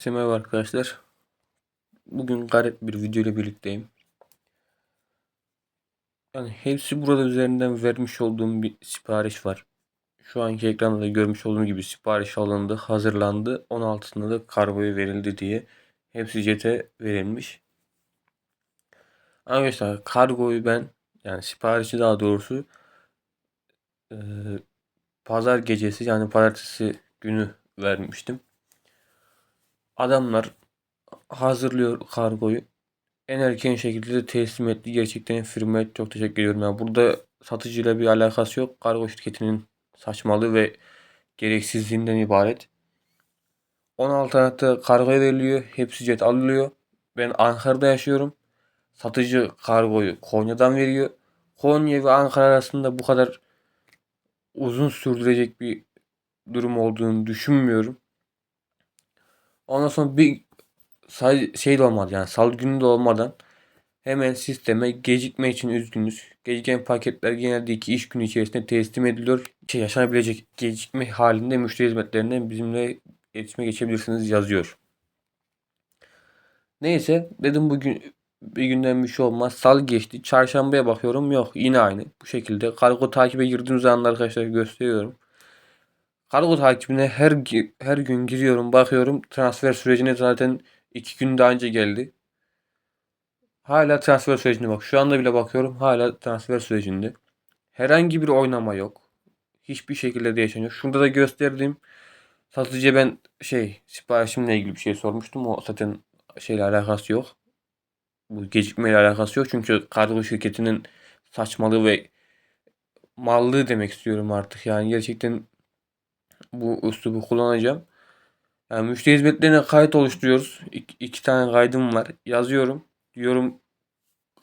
Herkese Merhaba arkadaşlar. Bugün garip bir video ile birlikteyim. Yani hepsi burada üzerinden vermiş olduğum bir sipariş var. Şu anki ekranda da görmüş olduğum gibi sipariş alındı, hazırlandı. 16'sında da kargoya verildi diye. Hepsi JET'e verilmiş. Arkadaşlar kargoyu ben yani siparişi daha doğrusu eee, pazar gecesi yani pazartesi günü vermiştim. Adamlar hazırlıyor kargoyu. En erken şekilde de teslim etti. Gerçekten firmaya çok teşekkür ediyorum. Yani burada satıcıyla bir alakası yok. Kargo şirketinin saçmalığı ve gereksizliğinden ibaret. 16 Aralık'ta kargoya veriliyor. Hepsi jet alınıyor. Ben Ankara'da yaşıyorum. Satıcı kargoyu Konya'dan veriyor. Konya ve Ankara arasında bu kadar uzun sürdürecek bir durum olduğunu düşünmüyorum. Ondan sonra bir şey de olmadı yani salı günü de olmadan hemen sisteme gecikme için üzgünüz. Geciken paketler genelde iki iş günü içerisinde teslim ediliyor. Şey, yaşanabilecek gecikme halinde müşteri hizmetlerinden bizimle iletişime geçebilirsiniz yazıyor. Neyse dedim bugün bir günden bir şey olmaz. Salı geçti. Çarşambaya bakıyorum. Yok yine aynı. Bu şekilde. Kargo takibe girdiğim zaman arkadaşlar gösteriyorum. Kargo takibine her her gün giriyorum, bakıyorum. Transfer sürecine zaten iki gün daha önce geldi. Hala transfer sürecinde bak. Şu anda bile bakıyorum. Hala transfer sürecinde. Herhangi bir oynama yok. Hiçbir şekilde değişen yok. Şurada da gösterdiğim satıcıya ben şey siparişimle ilgili bir şey sormuştum. O zaten şeyle alakası yok. Bu gecikmeyle alakası yok. Çünkü kargo şirketinin saçmalığı ve mallığı demek istiyorum artık. Yani gerçekten bu üslubu kullanacağım. Yani müşteri hizmetlerine kayıt oluşturuyoruz. İki, iki tane kaydım var. Yazıyorum. Diyorum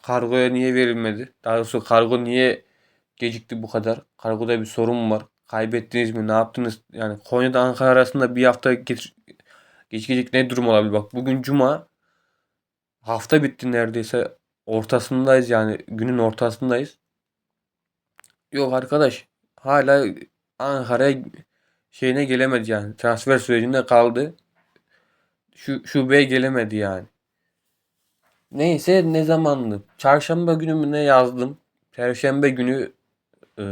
kargoya niye verilmedi? Daha doğrusu kargo niye gecikti bu kadar? Kargoda bir sorun mu var? Kaybettiniz mi? Ne yaptınız? Yani Konya'da Ankara arasında bir hafta geç, geçecek ne durum olabilir? Bak bugün cuma. Hafta bitti neredeyse. Ortasındayız yani. Günün ortasındayız. Yok arkadaş. Hala Ankara'ya şeyine gelemedi yani. Transfer sürecinde kaldı. Şu şubeye gelemedi yani. Neyse ne zamanlı? Çarşamba günü mü ne yazdım? Perşembe günü e,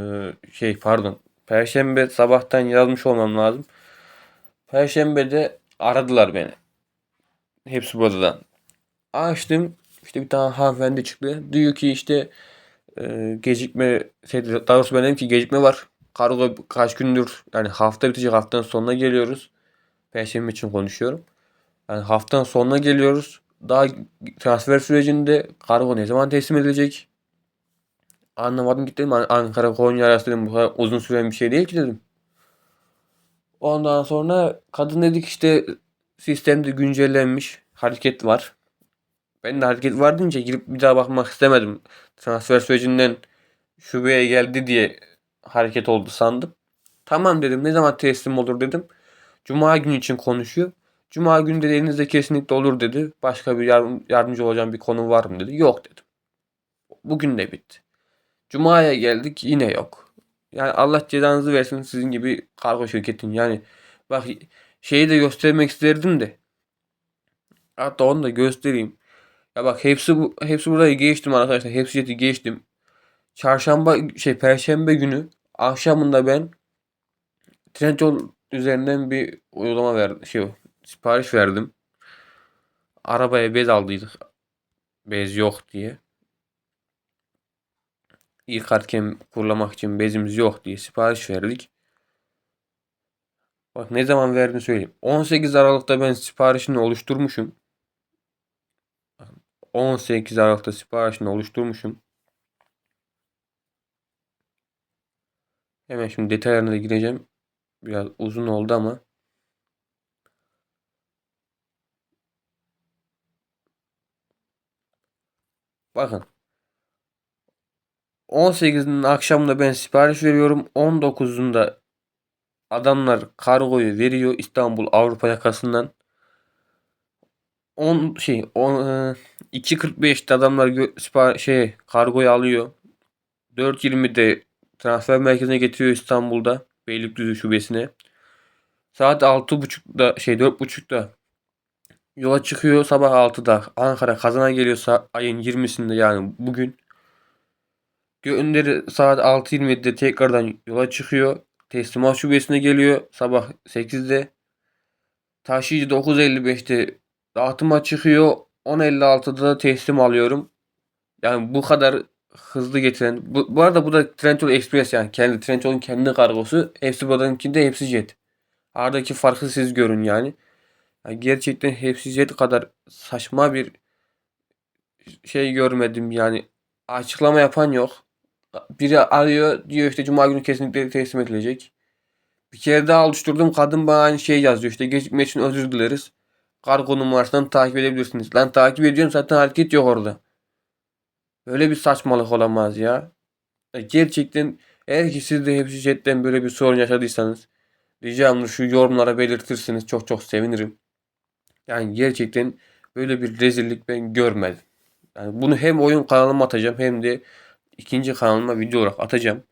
şey pardon. Perşembe sabahtan yazmış olmam lazım. Perşembede aradılar beni. Hepsi buradan. Açtım. İşte bir tane hanımefendi çıktı. Diyor ki işte e, gecikme şey, daha doğrusu ben dedim ki gecikme var. Kargo kaç gündür yani hafta bitecek haftanın sonuna geliyoruz. Perşembe için konuşuyorum. Yani haftanın sonuna geliyoruz. Daha transfer sürecinde kargo ne zaman teslim edilecek? Anlamadım gittim. An- Ankara Konya arası dedim bu kadar uzun süren bir şey değil ki dedim. Ondan sonra kadın dedik işte sistemde güncellenmiş. Hareket var. Ben de hareket var deyince girip bir daha bakmak istemedim. Transfer sürecinden şubeye geldi diye hareket oldu sandım. Tamam dedim. Ne zaman teslim olur dedim. Cuma günü için konuşuyor. Cuma günü de elinizde kesinlikle olur dedi. Başka bir yardım, yardımcı olacağım bir konu var mı dedi. Yok dedim. Bugün de bitti. Cuma'ya geldik yine yok. Yani Allah cezanızı versin sizin gibi kargo şirketin. Yani bak şeyi de göstermek isterdim de. Hatta onu da göstereyim. Ya bak hepsi bu hepsi burayı geçtim arkadaşlar. Hepsi geçtim. Çarşamba şey perşembe günü akşamında ben Trendyol üzerinden bir uygulama verdim. Şey sipariş verdim. Arabaya bez aldıydık. Bez yok diye. Yıkarken kurulamak için bezimiz yok diye sipariş verdik. Bak ne zaman verdiğini söyleyeyim. 18 Aralık'ta ben siparişini oluşturmuşum. 18 Aralık'ta siparişini oluşturmuşum. Hemen şimdi detaylarına da gireceğim. Biraz uzun oldu ama. Bakın. 18'inin akşamında ben sipariş veriyorum. 19'unda adamlar kargoyu veriyor İstanbul Avrupa yakasından. 10 şey 10 e, 2.45'te adamlar gö- sipar şey kargoyu alıyor. 4.20'de transfer merkezine getiriyor İstanbul'da Beylikdüzü şubesine. Saat 6.30'da şey 4.30'da yola çıkıyor sabah 6'da. Ankara Kazan'a geliyorsa ayın 20'sinde yani bugün. Gönderi saat 6.27'de tekrardan yola çıkıyor. Teslimat şubesine geliyor sabah 8'de. Taşıyıcı 9.55'te dağıtıma çıkıyor. 10.56'da da teslim alıyorum. Yani bu kadar hızlı getiren. Bu, bu arada bu da Trendyol Express yani. Kendi Trendyol'un kendi kargosu. Hepsi buradakinde hepsi jet. Aradaki farkı siz görün yani. Yani gerçekten hepsi jet kadar saçma bir şey görmedim yani. Açıklama yapan yok. Biri arıyor diyor işte cuma günü kesinlikle teslim edilecek. Bir kere daha oluşturdum. Kadın bana aynı şey yazıyor. İşte gecikme için özür dileriz. Kargo numarasından takip edebilirsiniz. Lan takip ediyorum zaten hareket yok orada. Böyle bir saçmalık olamaz ya. Ya Gerçekten eğer ki siz de hepsi jetten böyle bir sorun yaşadıysanız ricamdır şu yorumlara belirtirsiniz. Çok çok sevinirim. Yani gerçekten böyle bir rezillik ben görmedim. Yani bunu hem oyun kanalıma atacağım hem de ikinci kanalıma video olarak atacağım.